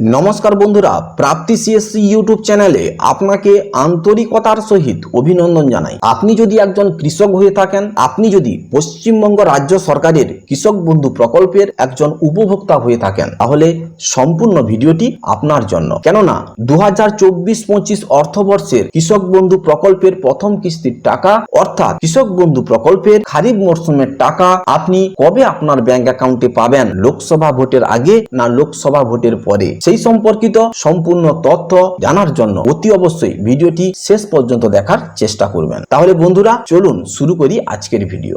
নমস্কার বন্ধুরা, প্রাপ্তি CSC YouTube চ্যানেলে আপনাকে আন্তরিকতার সহিত অভিনন্দন জানাই। আপনি যদি একজন কৃষক হয়ে থাকেন, আপনি যদি পশ্চিমবঙ্গ রাজ্য সরকারের কৃষক বন্ধু প্রকল্পের একজন উপভোক্তা হয়ে থাকেন, তাহলে সম্পূর্ণ ভিডিওটি আপনার জন্য। কেননা দু হাজার চব্বিশ পঁচিশ অর্থবর্ষের কৃষক বন্ধু প্রকল্পের প্রথম কিস্তির টাকা, অর্থাৎ কৃষক বন্ধু প্রকল্পের খারিফ মরশুমের টাকা আপনি কবে আপনার ব্যাংক অ্যাকাউন্টে পাবেন? লোকসভা ভোটের আগে না লোকসভা ভোটের পরে? সেই সম্পর্কিত সম্পূর্ণ তথ্য জানার জন্য অতি অবশ্যই ভিডিওটি শেষ পর্যন্ত দেখার চেষ্টা করবেন। তাহলে বন্ধুরা, চলুন শুরু করি আজকের ভিডিও।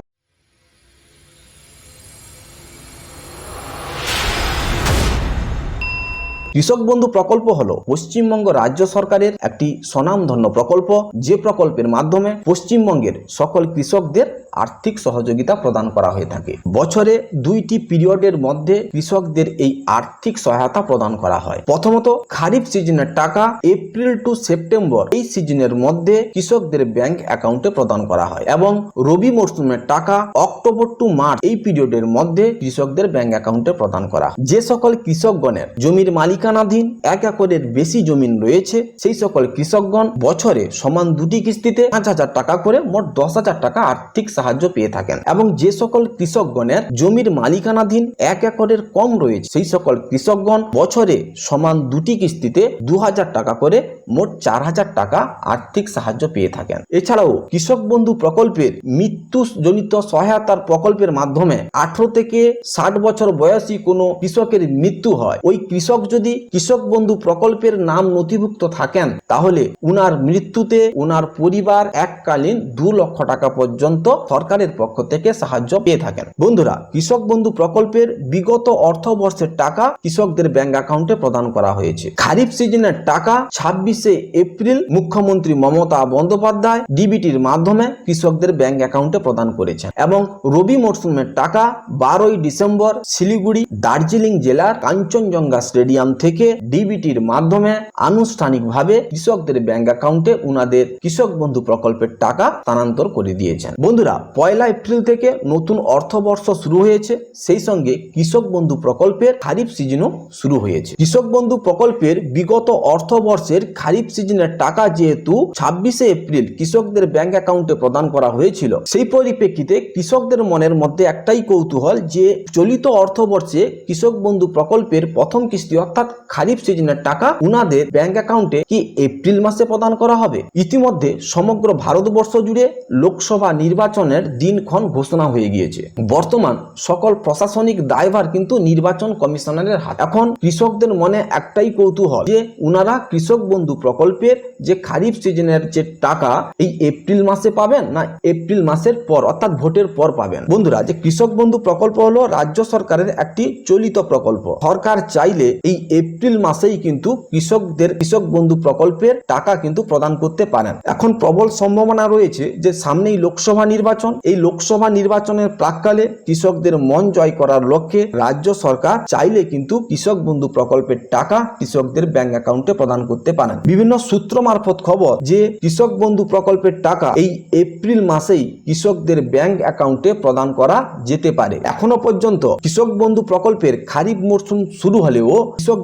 কৃষক বন্ধু প্রকল্প হলো পশ্চিমবঙ্গ রাজ্য সরকারের একটি স্বনামধন্য প্রকল্প। যে প্রকল্পের মাধ্যমে পশ্চিমবঙ্গের সকল কৃষকদের আর্থিক সহযোগিতা প্রদান করা হয়ে থাকে। বছরে দুইটি পিরিয়ডের মধ্যে কৃষকদের এই আর্থিক সহায়তা প্রদান করা হয়। প্রথমত খারিফ সিজনের টাকা এপ্রিল টু সেপ্টেম্বর এই সিজনের মধ্যে কৃষকদের ব্যাংক অ্যাকাউন্টে প্রদান করা হয় এবং রবি মরশুমের টাকা অক্টোবর টু মার্চ এই পিরিয়ডের মধ্যে কৃষকদের ব্যাংক অ্যাকাউন্টে প্রদান করা। যে সকল কৃষকগণের জমির মালিকানাধীন এক একরের বেশি জমিন রয়েছে। সেই সকল কৃষকগণ বছরে সমান দুটি কিস্তিতে পাঁচ হাজার টাকা করে মোট দশ হাজার টাকা আর্থিক সাহায্য পেয়ে থাকেন এবং যে সকল কৃষকগণের জমির মালিকানাধীন এক একরের কম রয়েছে, সেই সকল কৃষকগণ বছরে সমান দুটি কিস্তিতে দু হাজার টাকা করে মোট চার হাজার টাকা আর্থিক সাহায্য পেয়ে থাকেন। এছাড়াও কৃষক বন্ধু প্রকল্পের মৃত্যু জনিত সহায়তার প্রকল্পের মাধ্যমে আঠারো থেকে ষাট বছর বয়সী কোনো কৃষকের মৃত্যু হয়। ওই কৃষক যদি কৃষক বন্ধু প্রকল্পের নাম নথিভুক্ত থাকেন, তাহলে উনার মৃত্যুতে উনার পরিবার এককালীন দু লক্ষ টাকা পর্যন্ত সরকারের পক্ষ থেকে সাহায্য পেয়ে থাকেন। বন্ধুরা, কৃষক বন্ধু প্রকল্পের বিগত অর্থবর্ষের টাকা কৃষকদের ব্যাংক অ্যাকাউন্টে প্রদান করা হয়েছে। খারিফ সিজনের টাকা ছাব্বিশে এপ্রিল মুখ্যমন্ত্রী মমতা বন্দ্যোপাধ্যায় ডিবিটির মাধ্যমে কৃষকদের ব্যাংক অ্যাকাউন্টে প্রদান করেছেন এবং রবি মরশুমের টাকা বারোই ডিসেম্বর শিলিগুড়ি, দার্জিলিং জেলার কাঞ্চনজঙ্ঘা স্টেডিয়াম থেকে ডিবিটির মাধ্যমে আনুষ্ঠানিকভাবে কৃষকদের ব্যাংক অ্যাকাউন্টে উনাদের কৃষক বন্ধু প্রকল্পের টাকা স্থানান্তর করে দিয়েছেন। বন্ধুরা, পয়লা এপ্রিল থেকে নতুন অর্থবর্ষ শুরু হয়েছে। সেই সঙ্গে কৃষক বন্ধু প্রকল্পের খারিফ সিজনও শুরু হয়েছে। কৃষক বন্ধু প্রকল্পের বিগত অর্থবর্ষের খারিফ সিজনের টাকা যেহেতু ছাব্বিশে এপ্রিল কৃষকদের ব্যাংক অ্যাকাউন্টে প্রদান করা হয়েছিল, সেই পরিপ্রেক্ষিতে কৃষকদের মনের মধ্যে একটাই কৌতূহল যে চলিত অর্থবর্ষে কৃষক বন্ধু প্রকল্পের প্রথম কিস্তি অর্থাৎ খারিফ সিজনের টাকা উনাদের ব্যাংক অ্যাকাউন্টে কি এপ্রিল মাসে প্রদান করা হবে? ইতিমধ্যে সমগ্র ভারতবর্ষ জুড়ে লোকসভা নির্বাচনের দিনক্ষণ ঘোষণা হয়ে গিয়েছে। বর্তমান সকল প্রশাসনিক দায়ভার কিন্তু নির্বাচন কমিশনারের হাত। এখন কৃষকদের মনে একটাই কৌতূহল যে উনারা কৃষক বন্ধু প্রকল্পের যে খারিফ সিজনের যে টাকা, এই এপ্রিল মাসে পাবেন না এপ্রিল মাসের পর, অর্থাৎ ভোটের পর পাবেন? বন্ধুরা, যে কৃষক বন্ধু প্রকল্প হলো রাজ্য সরকারের একটি চলিত প্রকল্প। সরকার চাইলে এই এপ্রিল মাসেই কিন্তু কৃষকদের, কৃষক বন্ধু প্রকল্পের টাকা কিন্তু প্রদান করতে পারেন। এখন প্রবল সম্ভাবনা রয়েছে যে সামনেই লোকসভা নির্বাচন। এই লোকসভা নির্বাচনের প্রাককালে কৃষকদের মন জয় করার লক্ষ্যে রাজ্য সরকার চাইলে কিন্তু কৃষক বন্ধু প্রকল্পের টাকা কৃষকদের ব্যাংক অ্যাকাউন্টে প্রদান করতে পারেন। বিভিন্ন সূত্র মারফত খবর যে কৃষক বন্ধু প্রকল্পের টাকা এই এপ্রিল মাসেই কৃষকদের ব্যাংক অ্যাকাউন্টে প্রদান করা যেতে পারে। এখনও পর্যন্ত কৃষক বন্ধু প্রকল্পের খারিফ মরশুম শুরু হলেও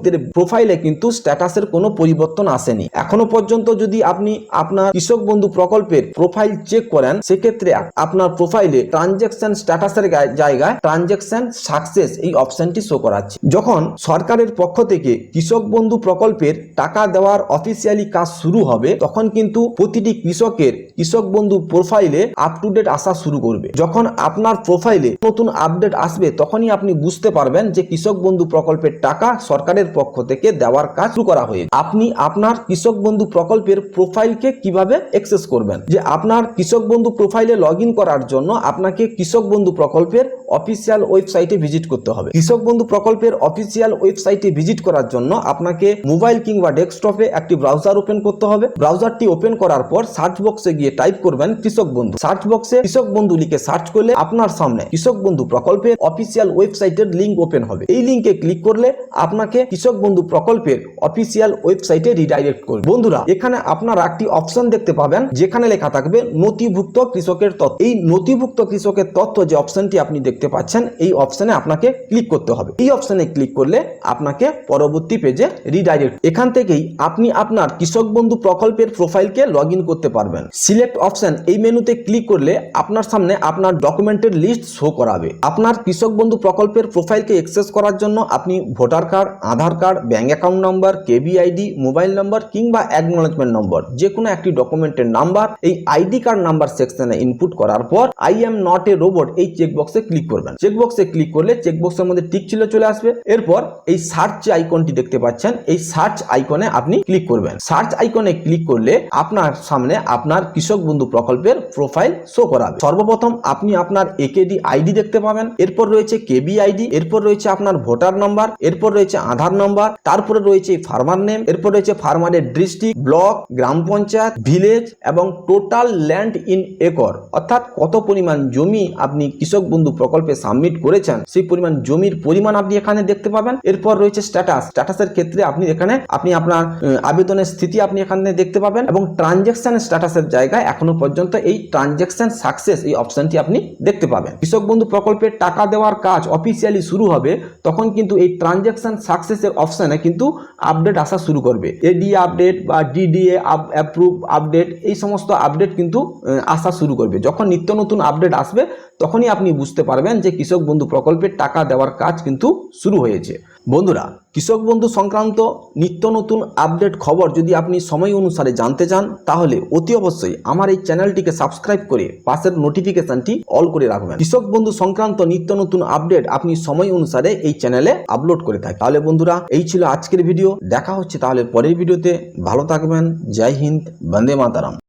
কৃষকদের প্রোফাইলে কিন্তু স্ট্যাটাসের কোনো পরিবর্তন আসেনি। এখনও পর্যন্ত যদি আপনি আপনার কৃষক বন্ধু প্রকল্পের প্রোফাইল চেক করেন, সেক্ষেত্রে আপনার প্রোফাইলে ট্রানজেকশন স্ট্যাটাসের গায়ে- জায়গায় ট্রানজেকশন সাকসেস এই অপশনটি শো করাচ্ছে। যখন সরকারের পক্ষ থেকে কৃষক বন্ধু প্রকল্পের টাকা দেওয়ার অফিসিয়ালি কাজ শুরু হবে, তখন কিন্তু প্রতিটি কৃষকের কৃষক বন্ধু প্রোফাইলে আপ টু ডেট আসা শুরু করবে। যখন আপনার প্রোফাইলে নতুন আপডেট আসবে, তখনই আপনি বুঝতে পারবেন যে কৃষক বন্ধু প্রকল্পের টাকা সরকারের পক্ষ থেকে দেওয়ার কাজ শুরু করা হয়েছে। আপনি আপনার কৃষক বন্ধু প্রকল্পের প্রোফাইলকে কীভাবে অ্যাক্সেস করবেন? যে আপনার কৃষক বন্ধু প্রোফাইলে লগ করার জন্য আপনাকে কৃষক বন্ধু প্রকল্পের অফিসিয়াল ওয়েবসাইটে ভিজিট করতে হবে। কৃষক বন্ধু প্রকল্পের অফিসিয়াল ওয়েবসাইটে ভিজিট করার জন্য আপনাকে মোবাইল কিংবা ডেস্কটপে একটি ব্রাউজার ওপেন করতে হবে। ব্রাউজারটি ওপেন করার পর সার্চ বক্সে গিয়ে টাইপ করবেন কৃষক বন্ধু। সার্চ বক্সে কৃষক বন্ধু লিখে সার্চ করলে আপনার সামনে কৃষক বন্ধু প্রকল্পের অফিসিয়াল ওয়েবসাইটের লিঙ্ক ওপেন হবে। এই লিঙ্কে ক্লিক করলে আপনাকে কৃষক বন্ধু প্রকল্পের অফিসিয়াল ওয়েবসাইটে রিডাইরেক্ট করবে বন্ধুরা, এখানে আপনারা একটি অপশন দেখতে পাবেন, যেখানে লেখা থাকবে নথিভুক্ত কৃষকের তথ্য। এই নথিভুক্ত কৃষকের তথ্য যে অপশনটি আপনি দেখতে পাচ্ছেন, এই অপশনে আপনাকে ক্লিক করতে হবে। এই অপশনে ক্লিক করলে আপনাকে পরবর্তী পেজে রিডাইরেক্ট এখান থেকেই আপনি আপনার কৃষক বন্ধু প্রকল্পের প্রোফাইলকে লগ করতে পারবেন। সিলেক্ট অপশন এই মেনুতে ক্লিক করলে আপনার সামনে আপনার ডকুমেন্টের লিস্ট শো করাবে। আপনার কৃষক বন্ধু প্রকল্পের প্রোফাইলকে অ্যাক্সেস করার জন্য আপনি voter card Aadhaar card, bank account number KBID mobile number কিংবা অ্যাকনোলেজমেন্ট নম্বর যে কোনো একটি ডকুমেন্টের নাম্বার, এই আইডি কার্ড নাম্বার সেকশনে ইনপুট করার পর I am not a robot এই চেকবক্সে ক্লিক করবেন। চেকবক্সে ক্লিক করলে চেকবক্সের মধ্যে টিক ছিল চলে আসবে। এরপর এই সার্চ আইকনটি দেখতে পাচ্ছেন, এই সার্চ আইকনে আপনি ক্লিক করবেন। সার্চ আইকনে ক্লিক করলে আপনার সামনে আপনার কৃষক বন্ধু প্রকল্পের প্রোফাইল শো করাবে। সর্বপ্রথম আপনি আপনার একেডি আইডি দেখতে পাবেন। এরপর রয়েছে কেবি আইডি এরপর রয়েছে আপনার ভোটার নাম্বার, এরপর রয়েছে আধার নাম্বার। তারপরে রয়েছে ফার্মার নেম এরপর রয়েছে ফার্মারের district block gram panchayat village এবং টোটাল ল্যান্ড ইন একর অর্থাৎ কত পরিমাণ জমি আপনি কৃষক বন্ধু প্রকল্পে সাবমিট করেছেন, সেই পরিমাণ জমির পরিমাণ আপনি এখানে দেখতে পাবেন। এরপর রয়েছে স্ট্যাটাস স্ট্যাটাসের ক্ষেত্রে আপনি এখানে, আপনি আপনার আবেদনের স্থিতি আপনি এখানে দেখতে পাবেন এবং ট্রানজ্যাকশন স্ট্যাটাসের জায়গায় এখনও পর্যন্ত এই ট্রানজ্যাকশন সাকসেস এই অপশনটি আপনি দেখতে পাবেন। কৃষক বন্ধু প্রকল্পের টাকা দেওয়ার কাজ অফিসিয়ালি শুরু হবে, তখন কিন্তু এই ট্রানজেকশন ট্রানজ্যাকশন সাকসেসের অপশানে কিন্তু আপডেট আসা শুরু করবে। এডি আপডেট বা ডিডিএ অ্যাপ্রুভ আপডেট এই সমস্ত আপডেট কিন্তু আসা শুরু করবে। যখন নিত্য নতুন আপডেট আসবে, তখনই আপনি বুঝতে পারবেন যে কৃষক বন্ধু প্রকল্পের টাকা দেওয়ার কাজ কিন্তু শুরু হয়েছে। বন্ধুরা, কৃষক বন্ধু সংক্রান্ত নিত্য নতুন আপডেট খবর যদি আপনি সময় অনুসারে জানতে চান, তাহলে অতি অবশ্যই আমার এই চ্যানেলটিকে সাবস্ক্রাইব করে পাশের নোটিফিকেশনটি অল করে রাখবেন। কৃষক বন্ধু সংক্রান্ত নিত্য নতুন আপডেট আপনি সময় অনুসারে এই চ্যানেলে আপলোড করে থাকেন। তাহলে বন্ধুরা, এই ছিল আজকের ভিডিও। দেখা হচ্ছে তাহলে পরের ভিডিওতে। ভালো থাকবেন। জয় হিন্দ। বন্দে মাতারাম।